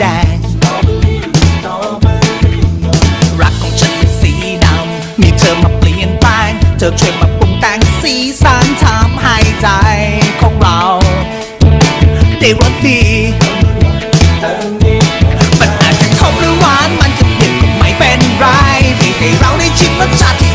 ง รักของฉันเป็นสีดำ มีเธอมาเปลี่ยนแปลง เธอช่วยมาปรุงแต่งสีสันทำให้ใจของเรา ได้รสดีมันอาจะขมหรือหวานมันจะเผ็ดก็ไม่เป็นไรเพียงให้เราได้ชิมรสชาติที่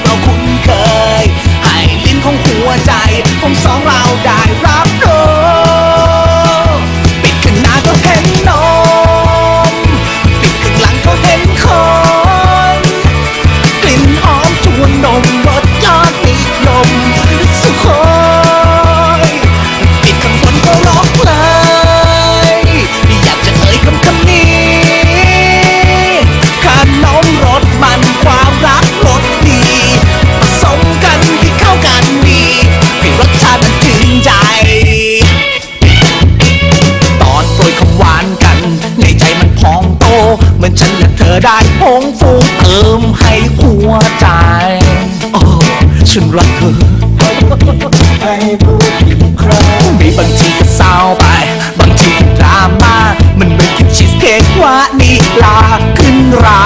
ได้พงฟูเพิ่มให้หัวใจโอ้ฉันรักเธอให้พูดอีกครั้งมีบางทีก็เศร้าไป บางทีก็ดราม่ามันเหมือนกับชีสเค้กว่านิลาขึ้นรา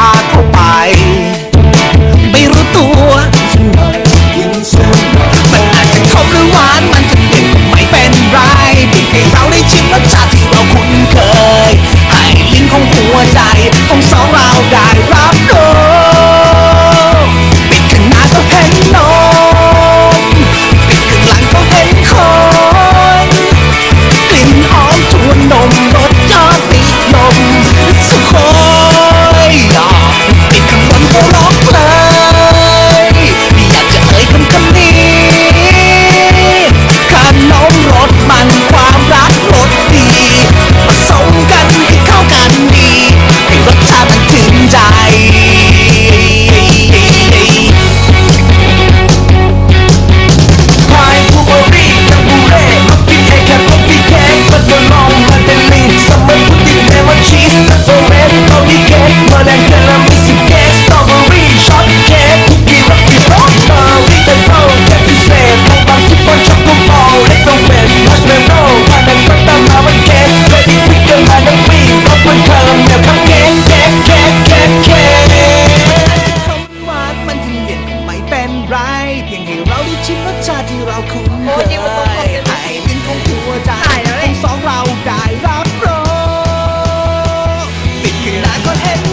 จทั้งสองเราได้รับรู้ติดคืออนาก็เห็น